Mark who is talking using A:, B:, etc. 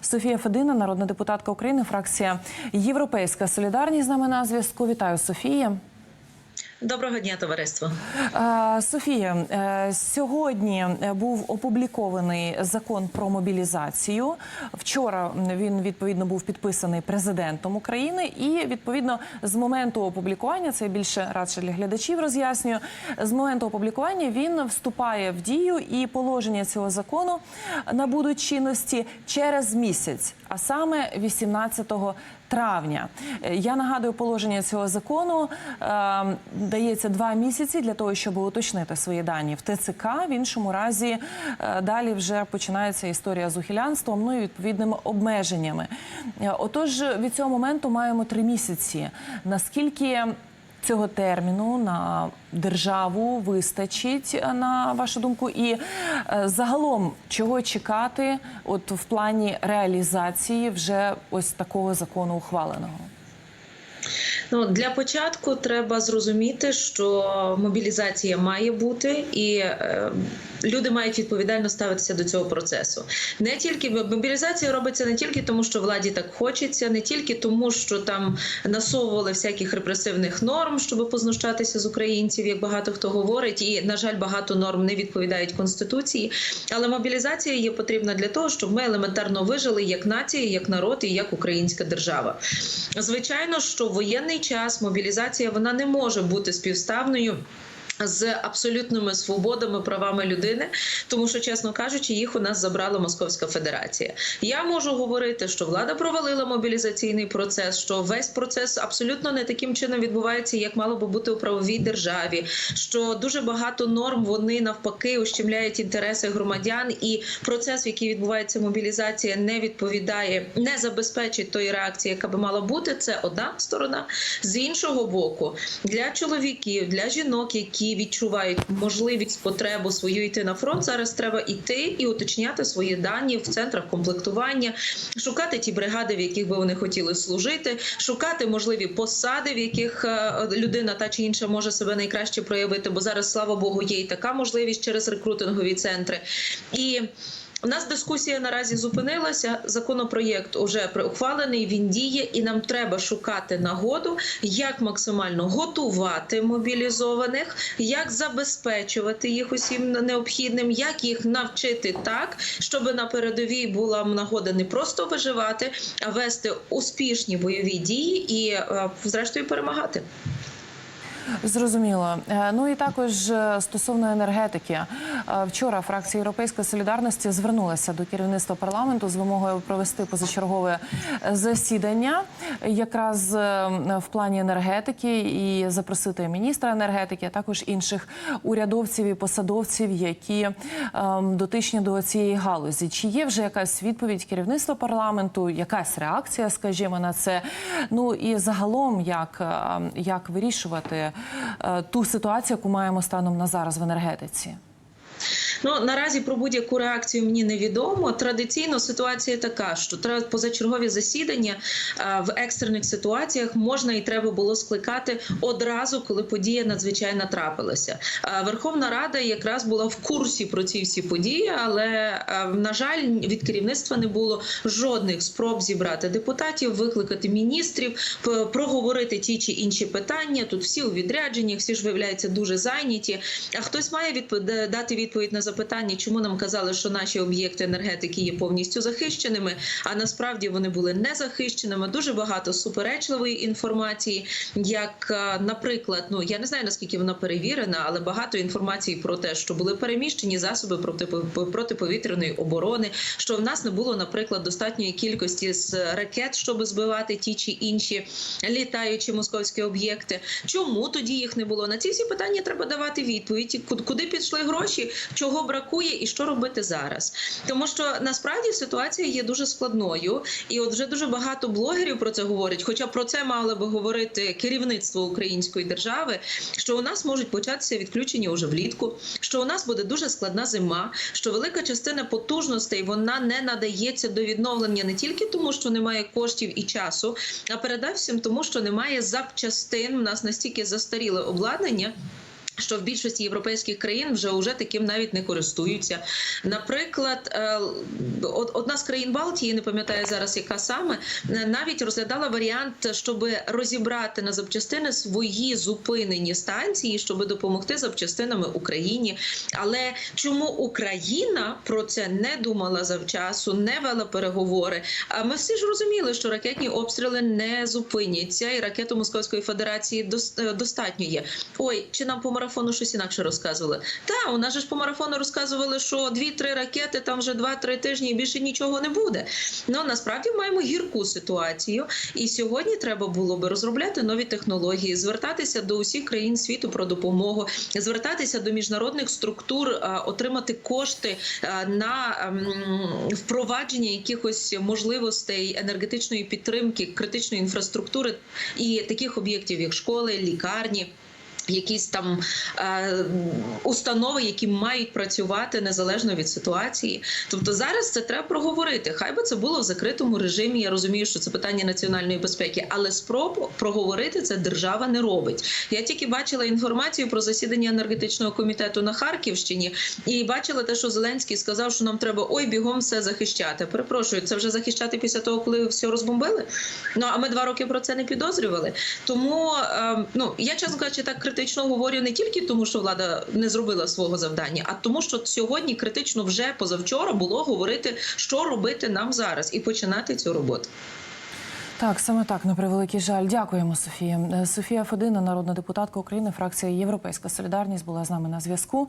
A: Софія Федина, народна депутатка України, фракція Європейська Солідарність з нами на зв'язку. Вітаю, Софія.
B: Доброго дня, товариство.
A: Е, Софія, е, сьогодні був опублікований закон про мобілізацію. Вчора він відповідно був підписаний президентом України, і відповідно з моменту опублікування це більше радше для глядачів роз'яснюю. З моменту опублікування він вступає в дію, і положення цього закону набудуть чинності через місяць, а саме 18 травня. Е, Я нагадую, положення цього закону е, дається два місяці для того, щоб уточнити свої дані в ТЦК. В іншому разі е, далі вже починається історія з ухилянством, ну і відповідними обмеженнями. Е, Отож, від цього моменту маємо три місяці. Наскільки цього терміну на державу вистачить, е, на вашу думку, і е, загалом чого чекати, от в плані реалізації вже ось такого закону ухваленого?
B: Ну для початку треба зрозуміти, що мобілізація має бути, і е, люди мають відповідально ставитися до цього процесу. Не тільки мобілізація робиться не тільки тому, що владі так хочеться, не тільки тому, що там насовували всяких репресивних норм, щоб познущатися з українців, як багато хто говорить, і на жаль, багато норм не відповідають конституції. Але мобілізація є потрібна для того, щоб ми елементарно вижили як нація, як народ і як українська держава. Звичайно, що в воєнний час мобілізація вона не може бути співставною. З абсолютними свободами, правами людини, тому що, чесно кажучи, їх у нас забрала Московська Федерація. Я можу говорити, що влада провалила мобілізаційний процес, що весь процес абсолютно не таким чином відбувається, як мало би бути у правовій державі. Що дуже багато норм вони навпаки ущемляють інтереси громадян, і процес, в який відбувається мобілізація, не відповідає, не забезпечить тої реакції, яка би мала бути. Це одна сторона. З іншого боку, для чоловіків, для жінок, які відчувають можливість потребу свою йти на фронт. Зараз треба йти і уточняти свої дані в центрах комплектування, шукати ті бригади, в яких би вони хотіли служити, шукати можливі посади, в яких е, людина та чи інша може себе найкраще проявити. Бо зараз, слава Богу, є і така можливість через рекрутингові центри. І у нас дискусія наразі зупинилася. Законопроєкт уже ухвалений. Він діє, і нам треба шукати нагоду, як максимально готувати мобілізованих, як забезпечувати їх усім необхідним, як їх навчити так, щоб на передовій була нагода не просто виживати, а вести успішні бойові дії і, е, зрештою, перемагати.
A: Зрозуміло. Е, Ну і також е, стосовно енергетики. Е, Вчора фракція Європейської солідарності звернулася до керівництва парламенту з вимогою провести позачергове засідання, якраз в плані енергетики, і запросити міністра енергетики, а також інших урядовців і посадовців, які е, дотичні до цієї галузі. Чи є вже якась відповідь керівництва парламенту, якась реакція, скажімо, на це? Ну і загалом, як, е, як вирішувати ту ситуацію, яку маємо станом на зараз в енергетиці?
B: Ну наразі про будь-яку реакцію мені невідомо. Традиційно ситуація така, що треба позачергові засідання в екстрених ситуаціях можна і треба було скликати одразу, коли подія надзвичайно трапилася. Верховна Рада якраз була в курсі про ці всі події, але на жаль, від керівництва не було жодних спроб зібрати депутатів, викликати міністрів, проговорити ті чи інші питання. Тут всі у відрядженнях, всі ж виявляються дуже зайняті. А хтось має відпо- дати відповідь на запитання, чому нам казали, що наші об'єкти енергетики є повністю захищеними, а насправді вони були не захищеними. Дуже багато суперечливої інформації, як, е, наприклад, ну я не знаю наскільки вона перевірена, але багато інформації про те, що були переміщені засоби протипо- протиповітряної оборони, що в нас не було, наприклад, достатньої кількості з ракет, щоб збивати ті чи інші літаючі московські об'єкти. Чому тоді їх не було? На ці всі питання треба давати відповідь. Куди пішли гроші, чого бракує і що робити зараз? Тому що насправді ситуація є дуже складною, і от вже дуже багато блогерів про це говорять. Хоча про це мало би говорити керівництво української держави, що у нас можуть початися відключення уже влітку, що у нас буде дуже складна зима, що велика частина потужностей вона не надається до відновлення не тільки тому, що немає коштів і часу, а передовсім тому, що немає запчастин. У нас настільки застаріле обладнання що в більшості європейських країн вже уже таким навіть не користуються. Наприклад, е, одна з країн Балтії, не пам'ятаю зараз, яка саме е, навіть розглядала варіант, щоб розібрати на запчастини свої зупинені станції, щоб допомогти запчастинами Україні. Але чому Україна про це не думала завчасу, не вела переговори? А ми всі ж розуміли, що ракетні обстріли не зупиняться, і ракету Московської Федерації е, достатньо є. Ой, чи нам по марафону щось інакше розказували? Та у нас же ж по марафону розказували, що дві-три ракети, там вже два-три тижні і більше нічого не буде. Ну насправді маємо гірку ситуацію, і сьогодні треба було би розробляти нові технології, звертатися до усіх країн світу про допомогу, звертатися до міжнародних структур, отримати кошти на ем, впровадження якихось можливостей енергетичної підтримки, критичної інфраструктури і таких об'єктів, як школи, лікарні. Якісь там е, установи, які мають працювати незалежно від ситуації. Тобто зараз це треба проговорити. Хай би це було в закритому режимі. Я розумію, що це питання національної безпеки, але спроб проговорити це держава не робить. Я тільки бачила інформацію про засідання енергетичного комітету на Харківщині і бачила те, що Зеленський сказав, що нам треба ой бігом все захищати. Перепрошую, це вже захищати після того, коли все розбомбили. Ну а ми два роки про це не підозрювали. Тому е, ну я чесно кажучи, так критично говорю не тільки тому, що влада не зробила свого завдання, а тому, що сьогодні критично вже позавчора було говорити, що робити нам зараз, і починати цю роботу.
A: Так, саме так, на превеликий жаль. Дякуємо, Софія. Е, Софія Федина, народна депутатка України, фракція Європейська Солідарність, була з нами на зв'язку.